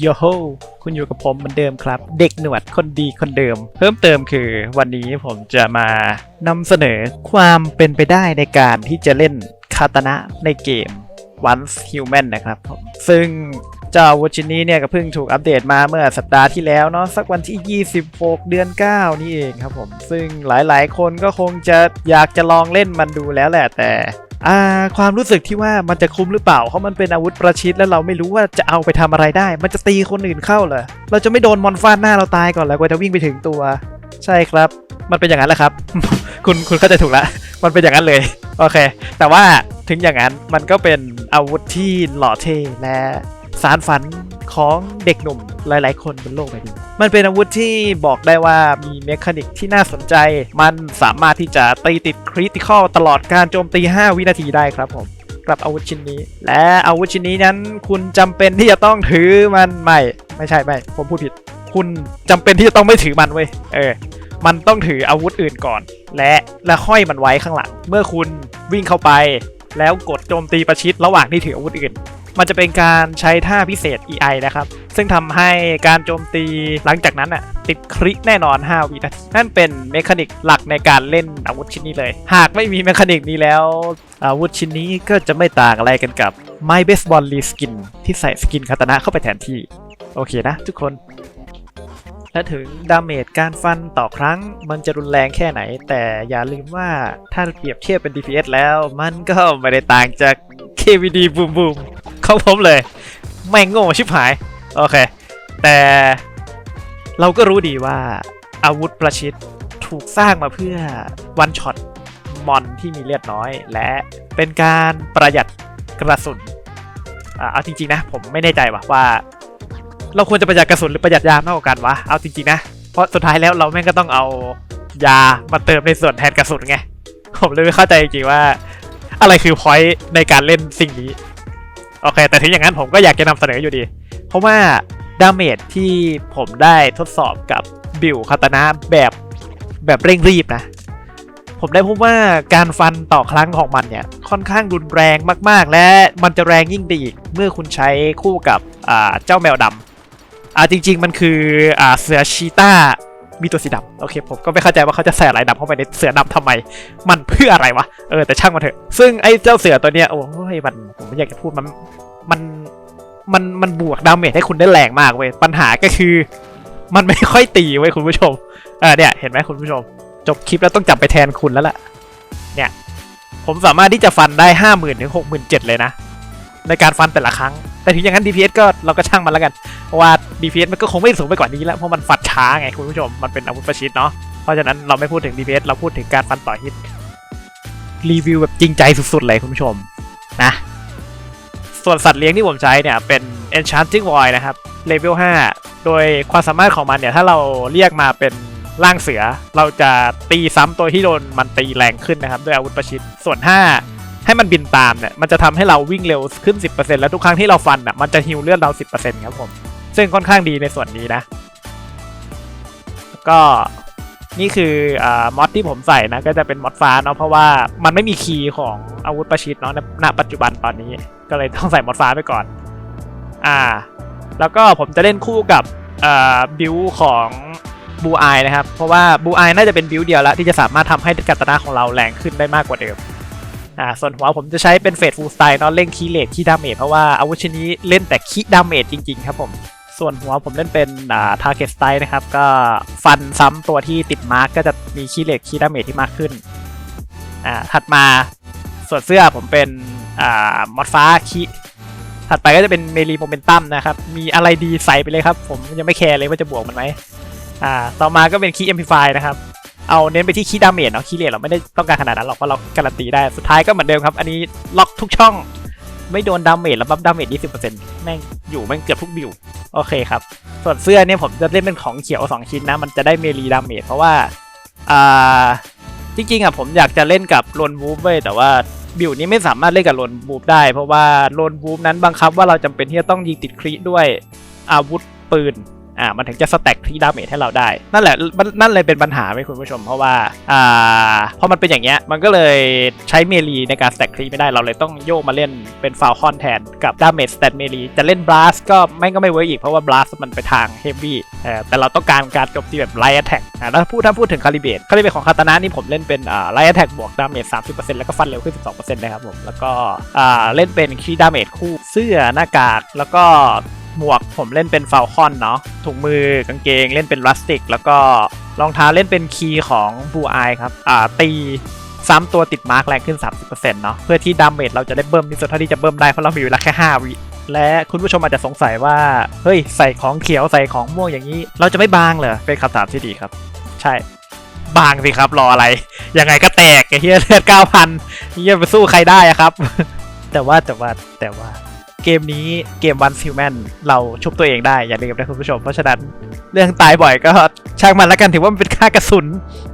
โยโฮคุณอยู่กับผมเหมือนเดิมครับ เด็กหนวดคนดีคนเดิม เพิ่มเติมคือวันนี้ผมจะมานำเสนอความเป็นไปได้ในการที่จะเล่นคาตานะในเกม Once Human นะครับผมซึ่งเจ้าอวุธชิ้นนี้เนี่ยก็เพิ่งถูกอัปเดตมาเมื่อสัปดาห์ที่แล้วเนาะสักวันที่ 26 เดือน 9 นี่เองครับผม ซึ่งหลายๆ คนก็คงจะอยากจะลองเล่นมันดูแล้วแหละแต่ อ่าความรู้สึกที่ว่ามันจะคุ้มหรือเปล่าเพราะมันเป็นอาวุธประชิดแล้วเราไม่รู้ว่าจะเอาไปทำอะไรได้ มันจะตีคนอื่นเข้าเหรอเราจะไม่โดนมอนฟาดหน้าเราตายก่อนแล้วกว่าจะวิ่งไปถึงตัว ใช่ครับ มันเป็นอย่างนั้นแหละครับ คุณคุณเข้าใจถูกแล้วมันเป็นอย่างนั้นเลยโอเค แต่ว่าถึงอย่างนั้นมันก็เป็นอาวุธที่หล่อเท่และสารฝัน ของเด็กหนุ่มหลาย ๆ คนบนโลกใบนี้มันเป็นอาวุธที่บอกได้ว่ามีเมคานิกที่น่าสนใจ มันสามารถที่จะตีติดคริติคอลตลอดการโจมตี 5 วินาทีได้ครับผมกับอาวุธชิ้นนี้ และอาวุธชิ้นนี้นั้น คุณจำเป็นที่จะต้องถือมันไม่ ไม่ใช่ไม่ผมพูดผิด คุณจำเป็นที่จะต้องไม่ถือมันเว้ยเออ มันต้องถืออาวุธอื่นก่อน และและห้อยมันไว้ข้างหลัง เมื่อคุณวิ่งเข้าไป แล้วกดโจมตีประชิดระหว่างที่ถืออาวุธอื่น มันจะเป็นการใช้ท่าพิเศษ EI นะครับ ซึ่งทำให้การโจมตีหลังจากนั้นอะติดคริแน่นอน 5 วินาทีนั่นเป็นเมคานิกหลักในการเล่นอาวุธชิ้นนี้เลย หากไม่มีเมคานิกนี้แล้ว อาวุธชิ้นนี้ก็จะไม่ต่างอะไรกันกับไม้เบสบอลรีสกินที่ใส่สกินคาตานะเข้าไปแทนที่ โอเคนะทุกคนและถึงดาเมจการฟันต่อครั้งมันจะรุนแรงแค่ไหน แต่อย่าลืมว่าถ้าเปรียบเทียบเป็น DPS แล้ว มันก็ไม่ได้ต่างจาก KVD บูมบูม ของผมเลย แม่งโง่ชิบหาย โอเค แต่เราก็รู้ดีว่าอาวุธประชิดถูกสร้างมาเพื่อวันช็อตมอนที่มีเลือดน้อย และเป็นการประหยัดกระสุนอ่าเอาจริงๆนะ ผมไม่แน่ใจว่ะว่า เราควรจะประหยัดกระสุนหรือประหยัดยามากกว่ากันวะเอาจริงๆนะเพราะสุดท้ายแล้วเราแม่งก็ต้องเอายามาเติมในส่วนแทนกระสุนไงผมเลยไม่เข้าใจจริงๆว่า อะไรคือพอยต์ในการเล่นสิ่งนี้ โอเค แต่ถึงอย่างนั้นผมก็อยากจะนำเสนออยู่ดี เพราะว่าดาเมจที่ผมได้ทดสอบกับบิวคาตานะแบบแบบเร่งรีบนะ ผมได้พบว่าการฟันต่อครั้งของมันเนี่ย ค่อนข้างรุนแรงมาก ๆ และมันจะแรงยิ่งไปอีก เมื่อคุณใช้คู่กับเจ้าแมวดำอ่าจริง ๆ มันคืออ่าเสือชีต้า มีตัวสีดำโอเคผมก็ไม่เข้าใจว่าเขาจะใส่อะไรดำเข้าไปในเสือดำทำไม มันเพื่ออะไรวะเออแต่ช่างมันเถอะ ซึ่งไอ้เจ้าเสือตัวเนี้ยโอ้ยมันผมไม่อยากจะพูดมันมันมันมันบวกดาเมจให้คุณได้แรงมากเว้ยปัญหาก็คือ มันไม่ค่อยตีเว้ยคุณผู้ชมเออเนี่ยเห็นไหมคุณผู้ชม จบคลิปแล้วต้องจับไปแทนคุณแล้วล่ะเนี่ยผมสามารถที่จะฟันได้ห้าหมื่นถึงหกหมื่นเจ็ดเลยนะในการฟันแต่ละครั้ง แต่ถึงอย่างนั้น DPS ก็เราก็ช่างมันแล้วกัน เพราะว่า DPS มันก็คงไม่สูงไปกว่านี้แล้ว เพราะมันฟันช้าไงคุณผู้ชม มันเป็นอาวุธประชิดเนาะ เพราะฉะนั้นเราไม่พูดถึง DPS เราพูดถึงการฟันต่อฮิต รีวิวแบบจริงใจสุดๆเลยคุณผู้ชมนะ ส่วนสัตว์เลี้ยงที่ผมใช้เนี่ยเป็น Enchanting Void นะครับ เลเวล 5 โดยความสามารถของมันเนี่ยถ้าเราเรียกมาเป็นร่างเสือ เราจะตีซ้ำตัวที่โดนมันตีแรงขึ้นนะครับ ด้วยอาวุธประชิด ส่วน 5 ให้มันบินตามเนี่ยมันจะทำให้เราวิ่งเร็วขึ้น 10%แล้วทุกครั้งที่เราฟันอะมันจะฮิวเลือดเรา 10%ครับผม ซึ่งค่อนข้างดีในส่วนนี้นะ ก็นี่คืออ่ามอดที่ผมใส่นะก็จะเป็นมอดฟ้าเนาะเพราะว่ามันไม่มีคีย์ของอาวุธประชิดเนาะณปัจจุบันตอนนี้ ก็เลยต้องใส่มอดฟ้าไปก่อน อ่า แล้วก็ผมจะเล่นคู่กับอ่าบิวของบูไอนะครับ เพราะว่าบูไอน่าจะเป็นบิวเดียวแล้วที่จะสามารถทำให้กัตนาของเราแรงขึ้นได้มากกว่าเดิม อ่าส่วนหัวผมจะใช้เป็นเฟสฟูลสไตล์เนาะเล่นคีย์เลทคีดาเมจเพราะว่าอาวุธชิ้นนี้เล่นแต่คีย์ดาเมจจริงๆครับผมส่วนหัวผมเล่นเป็นอ่าทาร์เก็ตสไตล์นะครับ ก็ฟันซ้ำตัวที่ติดมาร์กก็จะมีคีย์เลทคีดาเมจที่มากขึ้นอ่าถัดมาส่วนเสื้อผมเป็นอ่ามอดฟ้าคีถัดไปก็จะเป็นเมลีโมเมนตัมนะครับ มีอะไรดีใส่ไปเลยครับ ผมยังไม่แคร์เลยว่าจะบวกมันไหมอ่าต่อมาก็เป็นคีย์เอ็มพีไฟนะครับ เอาเน้นไปที่คีย์ดาเมจเนาะคีย์เลทเราไม่ได้ต้องการขนาดนั้นหรอกเพราะเราการันตีได้สุดท้ายก็เหมือนเดิมครับ อันนี้ล็อกทุกช่อง ไม่โดนดาเมจแล้วบัฟดาเมจ20%แม่งอยู่แม่งเกือบทุกบิวโอเคครับ ส่วนเสื้อเนี่ยผมจะเล่นเป็นของเขียว 2 ชิ้นนะ มันจะได้เมลีดาเมจเพราะว่าอ่าจริงๆอะผมอยากจะเล่นกับโลนวูฟเว้ยแต่ว่าบิวนี้ไม่สามารถเล่นกับโลนวูฟได้ เพราะว่าโลนวูฟนั้นบังคับว่าเราจำเป็นที่จะต้องยิงติดคริด้วยอาวุธปืน อ่ามันถึงจะสแต็กที่ดาเมจให้เราได้ นั่นแหละนั่นเลยเป็นปัญหาไหมคุณผู้ชม เพราะว่าอ่าพอมันเป็นอย่างเงี้ยมันก็เลยใช้เมลีในการสแต็กครีไม่ได้เราเลยต้องโยกมาเล่นเป็นฟาวคอนแทนกับดาเมจสแตทเมลีจะเล่นบลัสก็ไม่ก็ไม่เวิร์กอีกเพราะว่าบลัสมันไปทางเฮฟวี่แต่เราต้องการการจมตีแบบไลท์แอทแทกอ่าแล้วพูดถ้าพูดถึงคาลิเบตคาลิเบตของคาตานะนี่ผมเล่นเป็นอ่าไลท์แอทแทกบวกดาเมจ30%แล้วก็ฟันเร็วขึ้น12%นะครับผมแล้วก็อ่าเล่นเป็นคีดาเมจคู่เสื้อหน้ากากแล้วก็ หมวกผมเล่นเป็นฟ a ลคอนเนาะถุงมือกางเกงเล่นเป็นรัสติก แล้วก็รองเท้าเล่นเป็นคีย์ของบูอายครับอ่าตีซ้ำตัวติดมาร์กแรงขึ้น 30%เนาะเพื่อที่ดาเมจเราจะได้เบิ่มที่สุดเท่าที่จะเบิ่มได้เพราะเรามีเวลาแค่ 5 วิและคุณผู้ชมอาจจะสงสัยว่า เฮ้ย ใส่ของเขียวใส่ของม่วงอย่างนี้ เราจะไม่บางเหรอเป็นคำถามที่ดีครับ ใช่ บางสิครับรออะไร ยังไงก็แตกไอ้เฮียเลือดเก้าพันเฮียไปสู้ใครได้อะครับ แต่ว่าแต่ว่าแต่ว่า เกมนี้เกมวันซิลแมนเราชุบตัวเองได้ อย่าลืมนะคุณผู้ชม เพราะฉะนั้นเรื่องตายบ่อยก็ช่างมันแล้วกันถือว่ามันเป็นค่ากระสุน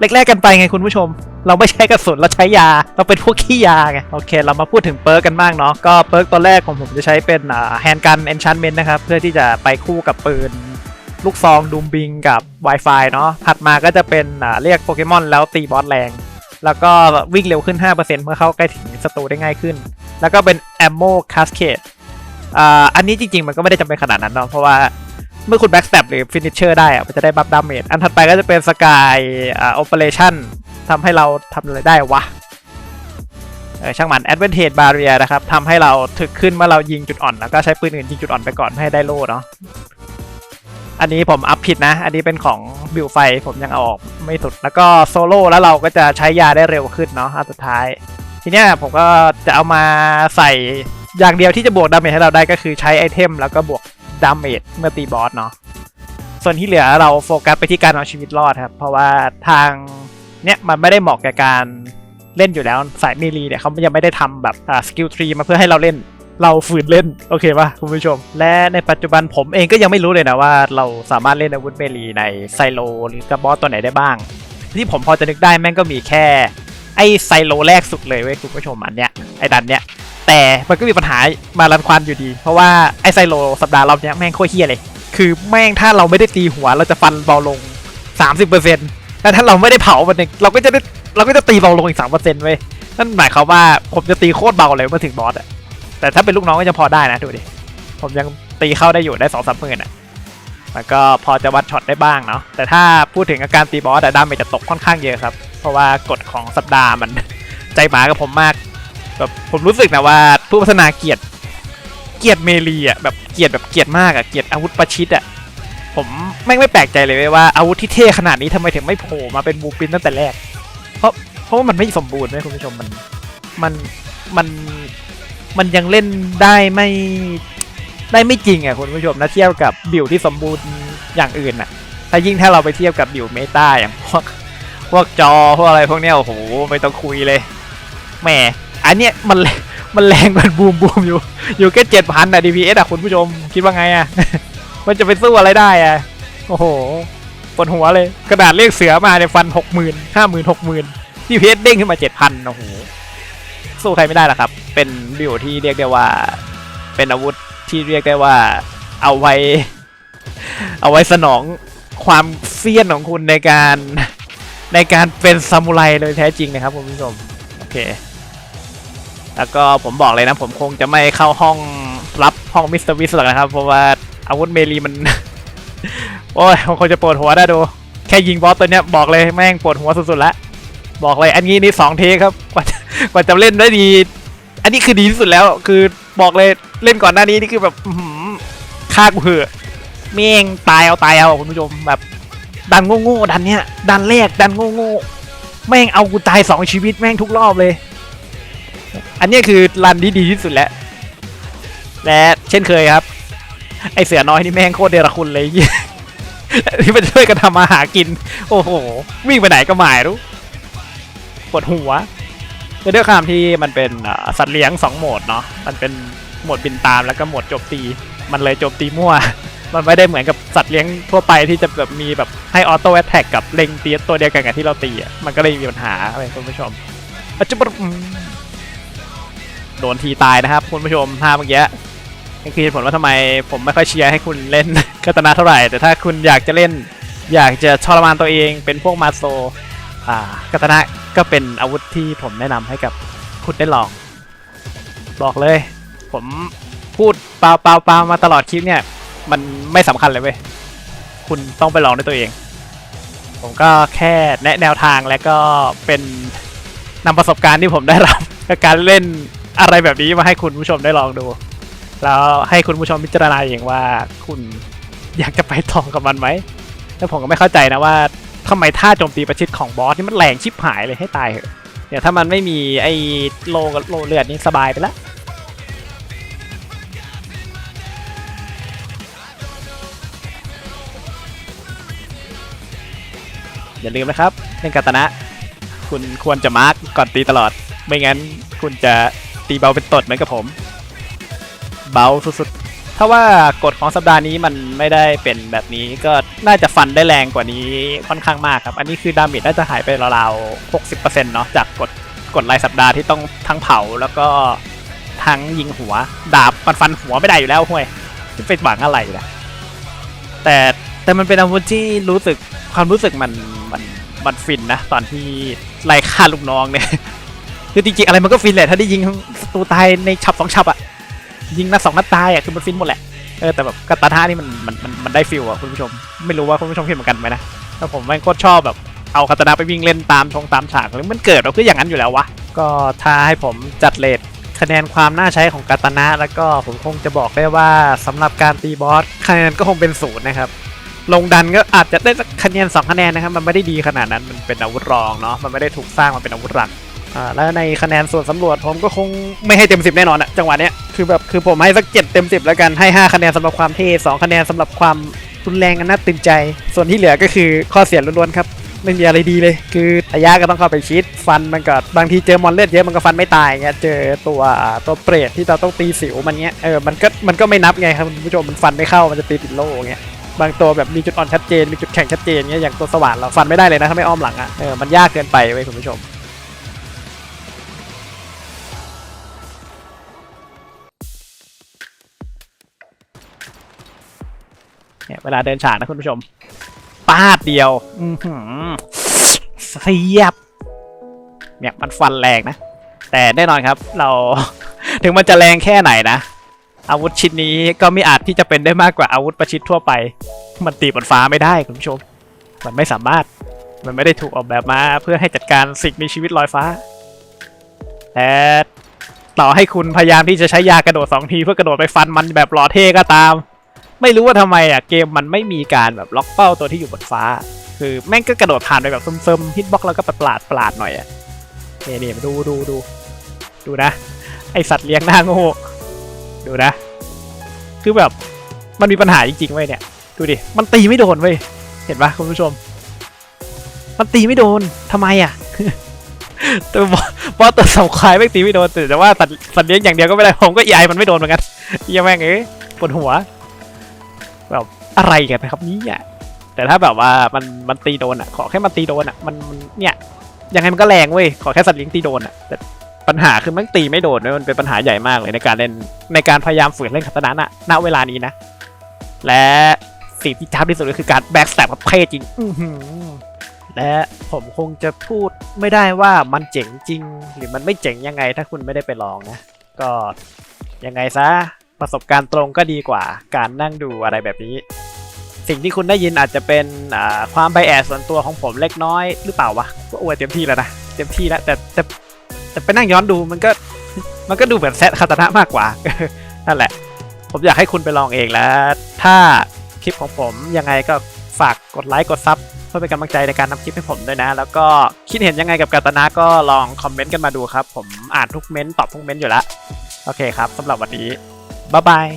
แลกๆกันไปไงคุณผู้ชม เราไม่ใช้กระสุนเราใช้ยา เราเป็นพวกขี้ยาไงโอเค เรามาพูดถึงเปิร์กกันบ้างเนาะก็เปิร์กตัวแรกของผมจะใช้เป็นแฮนด์กันเอนชันเมนนะครับ เพื่อที่จะไปคู่กับปืนลูกซองดูมบิงกับ Wi-Fi เนาะถัดมาก็จะเป็นอ่าเรียกโปเกมอนแล้วตีบอสแรง แล้วก็วิ่งเร็วขึ้น 5%เมื่อเข้าใกล้ถึงศัตรูได้ง่ายขึ้น แล้วก็เป็น Ammo Cascade อ่าอันนี้จริงๆ มันก็ไม่ได้จำเป็นขนาดนั้นเนาะเพราะว่าเมื่อคุณ backstab หรือ finisher ได้อะมันจะได้บัฟดาเมจอันถัดไปก็จะเป็น Sky อ่า Operation ทำให้เราทำอะไรได้วะเออช่างมัน Advantage Barrier นะครับทำให้เราถึกขึ้นเมื่อเรายิงจุดอ่อน แล้วก็ใช้ปืนอื่นยิงจุดอ่อนไปก่อนให้ได้โล่เนาะอันนี้ผมอัพผิดนะ อันนี้เป็นของบิวไฟผมยังเอาออกไม่สุด แล้วก็โซโล่แล้วเราก็จะใช้ยาได้เร็วขึ้นเนาะอันสุดท้าย ทีเนี้ยผมก็จะเอามาใส่ อย่างเดียวที่จะบวกดาเมจให้เราได้ก็คือใช้ไอเทมแล้วก็บวกดาเมจเมื่อตีบอสเนาะส่วนที่เหลือเราโฟกัสไปที่การเอาชีวิตรอดครับ เพราะว่าทางเนี้ยมันไม่ได้เหมาะแก่การเล่นอยู่แล้วสายเมลีเนี่ยเขายังไม่ได้ทำแบบสกิลทรีมาเพื่อให้เราเล่นเราฝืนเล่นโอเคป่ะคุณผู้ชม และในปัจจุบันผมเองก็ยังไม่รู้เลยนะว่าเราสามารถเล่นอาวุธเมลีในไซโลหรือกับบอสตัวไหนได้บ้าง ที่ผมพอจะนึกได้แม่งก็มีแค่ไอไซโลแรกสุดเลยเว้ยคุณผู้ชมอันเนี้ยไอดันเนี้ย แต่มันก็มีปัญหามารันควันอยู่ดี เพราะว่าไอไซโลสัปดาห์รอบเนี้ยแม่งโคตรเฮี้ยเลย คือแม่งถ้าเราไม่ได้ตีหัวเราจะฟันเบาลง 30%แล้วถ้าเราไม่ได้เผามันเองเราก็จะได้เราก็จะตีเบาลงอีก 3%เว้ยนั่นหมายความว่าผมจะตีโคตรเบาเลยเมื่อถึงบอสอะแต่ถ้าเป็นลูกน้องก็จะพอได้นะดูดิ ผมยังตีเข้าได้อยู่ได้สองสามหมื่นอะมันก็พอจะวัดช็อตได้บ้างเนาะ แต่ถ้าพูดถึงอาการตีบอสอะดาเมจจะตกค่อนข้างเยอะครับ เพราะว่ากฎของสัปดาห์มันใจหมากับผมมาก แบบผมรู้สึกนะว่าผู้พัฒนาเกียรติเกียรติเมลีอะแบบเกียรติแบบเกียรติมากอะเกียรติอาวุธประชิดอะผมแม่ไม่แปลกใจเลยเว้ยว่าอาวุธที่เท่ขนาดนี้ทำไมถึงไม่โผล่มาเป็นบูปินตั้งแต่แรก เพราะเพราะว่ามันไม่สมบูรณ์ไหมคุณผู้ชมมันมันมันมันยังเล่นได้ไม่ได้ไม่จริงอะคุณผู้ชมนะเทียบกับบิวที่สมบูรณ์อย่างอื่นอะ ถ้ายิ่งถ้าเราไปเทียบกับบิวเมตาอย่างพวกพวกจอพวกอะไรพวกเนี้ยโอ้โหไม่ต้องคุยเลยแหม อันเนี้ยมันมันแรงกว่าบูมบูมอยู่ อยู่แค่เจ็ดพันอะ DPS อะคุณผู้ชมคิดว่าไงอะมันจะไปสู้อะไรได้อะโอ้โหปวดหัวเลย กระดาษเรียกเสือมาเนี่ยฟันหกหมื่นห้าหมื่นหกหมื่น DPS เด้งขึ้นมาเจ็ดพันโอ้โหสู้ใครไม่ได้หรอกครับ เป็นบิวที่เรียกได้ว่า เป็นอาวุธที่เรียกได้ว่า เอาไว้ เอาไว้สนองความเซียนของคุณในการในการเป็นซามูไรโดยแท้จริงนะครับคุณผู้ชม โอเค แล้วก็ผมบอกเลยนะ ผมคงจะไม่เข้าห้องรับห้องมิสเตอร์วิสหรอกนะครับ เพราะว่าอาวุธเมลีมัน โอ้ยมันคงจะปวดหัวได้ดู แค่ยิงบอสตัวเนี้ยบอกเลยแม่งปวดหัวสุดๆล้วบอกเลยอันนี้นี่สองเทคครับกว่าจะกว่าจะเล่นได้ดี อันนี้คือดีที่สุดแล้ว คือบอกเลยเล่นก่อนหน้านี้นี่คือแบบฆ่ากูเหอะเม่งตายเอาตายเอาคุณผู้ชมแบบ ดันโง่ๆดันเนี้ยดันแรกดันโง่ๆแม่งเอากูตายสองชีวิตแม่งทุกรอบเลย อันนี้คือรันที่ดีที่สุดแล้ว และเช่นเคยครับ ไอเสือน้อยนี่แม่งโคตรเดรคุณเลยที่มันช่วยกันทำมาหากิน โอ้โห วิ่งไปไหนก็หมายรู้ปวดหัวคือด้วยความที่มันเป็นสัตว์เลี้ยงสองโหมดเนาะ มันเป็นโหมดบินตามแล้วก็โหมดโจมตี มันเลยโจมตีมั่ว มันไม่ได้เหมือนกับสัตว์เลี้ยงทั่วไปที่จะแบบมีแบบให้ออโต้แอตแทกกับเล็งตีตัวเดียวกันกับที่เราตีอะมันก็เลยมีปัญหาไปคุณผู้ชมอาจจะอืม โดนทีตายนะครับ คุณผู้ชมภาพเมื่อกี้นี่คือเหตุผลว่าทำไมผมไม่ค่อยเชียร์ให้คุณเล่นคาตนะเท่าไหร่ แต่ถ้าคุณอยากจะเล่น อยากจะทรมานตัวเองเป็นพวกมาโซอ่าคาตนะก็เป็นอาวุธที่ผมแนะนำให้กับคุณได้ลอง บอกเลย ผมพูดเปล่าเปล่าเปล่ามาตลอดคลิปเนี่ย มันไม่สำคัญเลยเว้ยคุณต้องไปลองด้วยตัวเอง ผมก็แค่แนะแนวทางและก็เป็นนำประสบการณ์ที่ผมได้รับกับการเล่น อะไรแบบนี้มาให้คุณผู้ชมได้ลองดู แล้วให้คุณผู้ชมพิจารณาเองว่าคุณอยากจะไปต่อกับมันไหมแล้วผมก็ไม่เข้าใจนะว่าทำไมท่าโจมตีประชิดของบอสนี่มันแรงชิบหายเลยให้ตายเหอะเนี่ยถ้ามันไม่มีไอ้โลกับโลเลือดนี่สบายไปแล้วอย่าลืมนะครับเล่นกาตานะ คุณควรจะมาร์กก่อนตีตลอด ไม่งั้นคุณจะ ตีเบาเป็นตดเหมือนกับผม เบาสุดๆ ถ้าว่ากฎของสัปดาห์นี้มันไม่ได้เป็นแบบนี้ก็น่าจะฟันได้แรงกว่านี้ค่อนข้างมากครับ อันนี้คือดาเมจน่าจะหายไปราวๆ60%เนาะจากกฎกฎรายสัปดาห์ที่ต้องทั้งเผาแล้วก็ทั้งยิงหัว ดาบมันฟันหัวไม่ได้อยู่แล้วห่วยจะเป็นหวังอะไรนะแต่แต่มันเป็นอาวุธที่รู้สึกความรู้สึกมันมันมันฟินนะ ตอนที่ไล่ฆ่าลูกน้องเนี่ย คือจริงๆอะไรมันก็ฟินแหละถ้าได้ยิงศัตรูตายในฉับสองฉับอะยิงนัดสองนัดตายอะคือมันฟินหมดแหละเออแต่แบบกาตาท่านี่มันมันมันมันได้ฟิลอะคุณผู้ชมไม่รู้ว่าคุณผู้ชมคิดเหมือนกันไหมนะแต่ผมแม่งโคตรชอบแบบเอาคาตานาไปวิ่งเล่นตามชงตามฉากเลยมันเกิดมาเพื่ออย่างนั้นอยู่แล้ววะก็ถ้าให้ผมจัดเลทคะแนนความน่าใช้ของกาตานะแล้วก็ผมคงจะบอกได้ว่าสำหรับการตีบอสคะแนนก็คงเป็นศูนย์นะครับลงดันก็อาจจะได้คะแนน2คะแนนนะครับมันไม่ได้ดีขนาดนั้นมันเป็นอาวุธรองเนาะมันไม่ได้ถูกสร้างมาเป็นอาวุธหลัก อ่าแล้วในคะแนนส่วนสำรวจผมก็คงไม่ให้เต็ม 10 แน่นอนอะจังหวะเนี้ยคือแบบคือผมให้สัก7เต็ม 10 แล้วกันให้ 5 คะแนนสำหรับความเท่2คะแนนสำหรับความรุนแรงอันน่าตื่นใจ ส่วนที่เหลือก็คือข้อเสียล้วนๆครับไม่มีอะไรดีเลย คือระยะก็ต้องเข้าไปชิด ฟันมันก็บางทีเจอมอนเลือดเยอะมันก็ฟันไม่ตายเงี้ย เจอตัวตัวเปรตที่เราต้องตีสิวมันเงี้ย เออ มันก็มันก็ไม่นับไงครับคุณผู้ชม มันฟันไม่เข้า มันจะตีติดโล่เงี้ย บางตัวแบบมีจุดอ่อนชัดเจน มีจุดแข็งชัดเจนเงี้ย อย่างตัวสว่านเราฟันไม่ได้เลยนะถ้าไม่อ้อมหลังอะ่ะ เออ มันยากเกินไปเว้ยคุณผู้ชม เนี่ยเวลาเดินฉากนะคุณผู้ชมปาดเดียว อือหือเสียบ เนี่ยมันฟันแรงนะ แต่แน่นอนครับ เรา ถึงมันจะแรงแค่ไหนนะ อาวุธชิ้นนี้ก็ไม่อาจที่จะเป็นได้มากกว่าอาวุธประชิดทั่วไป มันตีบนฟ้าไม่ได้คุณผู้ชม มันไม่สามารถ มันไม่ได้ถูกออกแบบมาเพื่อให้จัดการสิ่งมีชีวิตลอยฟ้า แต่ต่อให้คุณพยายามที่จะใช้ยากระโดดสองทีเพื่อกระโดดไปฟันมันแบบหล่อเท่ก็ตาม ไม่รู้ว่าทำไมอะเกมมันไม่มีการแบบล็อกเป้าตัวที่อยู่บนฟ้า คือแม่งก็กระโดดผ่านไปแบบซึมๆฮิตบ็อกแล้วก็ประหลาดประหลาดหน่อยอะนี่นี่มาดูดูดูดูนะ ไอสัตว์เลี้ยงหน้าโง่ดูนะ คือแบบมันมีปัญหาจริงๆเว้ยเนี่ย ดูดิ มันตีไม่โดนเว้ย เห็นปะคุณผู้ชม มันตีไม่โดนทำไมอะตัวบอสตัวสำควายไม่ตีไม่โดนแต่ว่าสัตว์สัตว์เลี้ยงอย่างเดียวก็ไม่ได้ผมก็ยายมันไม่โดนเหมือนกันยังแม่งเอ้ยปวดหัว แบบอะไรกันนะครับนี่ยแต่ถ้าแบบว่ามันมันตีโดนอะ ขอแค่มันตีโดนอะมันมันเนี่ยยังไงมันก็แรงเว้ยขอแค่สัตว์เลี้ยงตีโดนอะแต่ปัญหาคือมันตีไม่โดนเว้ยมันเป็นปัญหาใหญ่มากเลยในการเล่นในการพยายามฝืนเล่นคาตานะน่ะณเวลานี้นะ และสิ่งที่ทับที่สุดก็คือการแบ็กสแตปกับเท่จริงและผมคงจะพูดไม่ได้ว่ามันเจ๋งจริง หรือมันไม่เจ๋งยังไงถ้าคุณไม่ได้ไปลองนะ ก็ยังไงซะ ประสบการณ์ตรงก็ดีกว่า การนั่งดูอะไรแบบนี้ สิ่งที่คุณได้ยินอาจจะเป็นความไบแอสส่วนตัวของผมเล็กน้อยหรือเปล่าวะก็อวยเต็มที่แล้วนะเต็มที่แล้วแต่แต่แต่ไปนั่งย้อนดูมันก็มันก็ดูเหมือนแซดคาตานะมากกว่านั่นแหละ ผมอยากให้คุณไปลองเองแล้ว ถ้าคลิปของผมยังไงก็ฝากกดไลค์กดซับเพื่อเป็นกำลังใจในการทำคลิปให้ผมด้วยนะ แล้วก็คิดเห็นยังไงกับกาตนะก็ลองคอมเมนต์กันมาดูครับ ผมอ่านทุกเม้นต์ตอบทุกเม้นต์อยู่แล้วโอเคครับสำหรับวันนี้ บ๊ายบาย